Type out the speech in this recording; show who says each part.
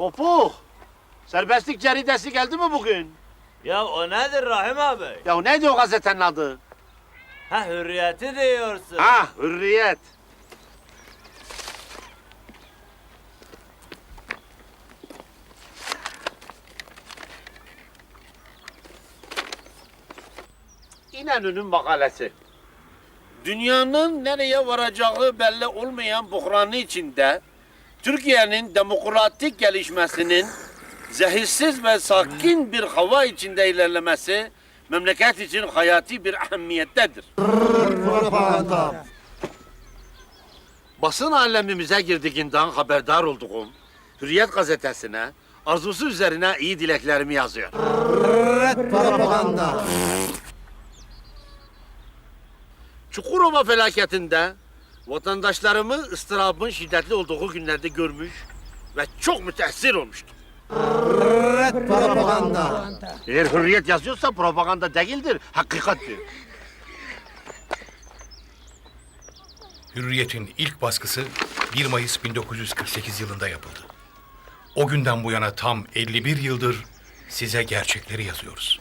Speaker 1: Topuk. Serbestlik caridesi geldi mi bugün?
Speaker 2: Ya o nedir Rahim abi?
Speaker 1: Ya neydi o gazetenin adı?
Speaker 2: Ha hürriyeti diyorsun.
Speaker 1: Ha, Hürriyet. İnönü'nün makalesi. Dünyanın nereye varacağı belli olmayan buhranı içinde Türkiye'nin demokratik gelişmesinin zehirsiz ve sakin bir hava içinde ilerlemesi memleket için hayati bir ehemmiyettedir. Basın alemimize girdiğinden haberdar olduğum Hürriyet gazetesine arzusu üzerine iyi dileklerimi yazıyor. Çukurova felaketinde vatandaşlarımı ıstırabın şiddetli olduğu günlerde görmüş ve çok müteessir olmuştum. Eğer hürriyet yazıyorsa propaganda değildir, hakikattir.
Speaker 3: Hürriyet'in ilk baskısı 1 Mayıs 1948 yılında yapıldı. O günden bu yana tam 51 yıldır size gerçekleri yazıyoruz.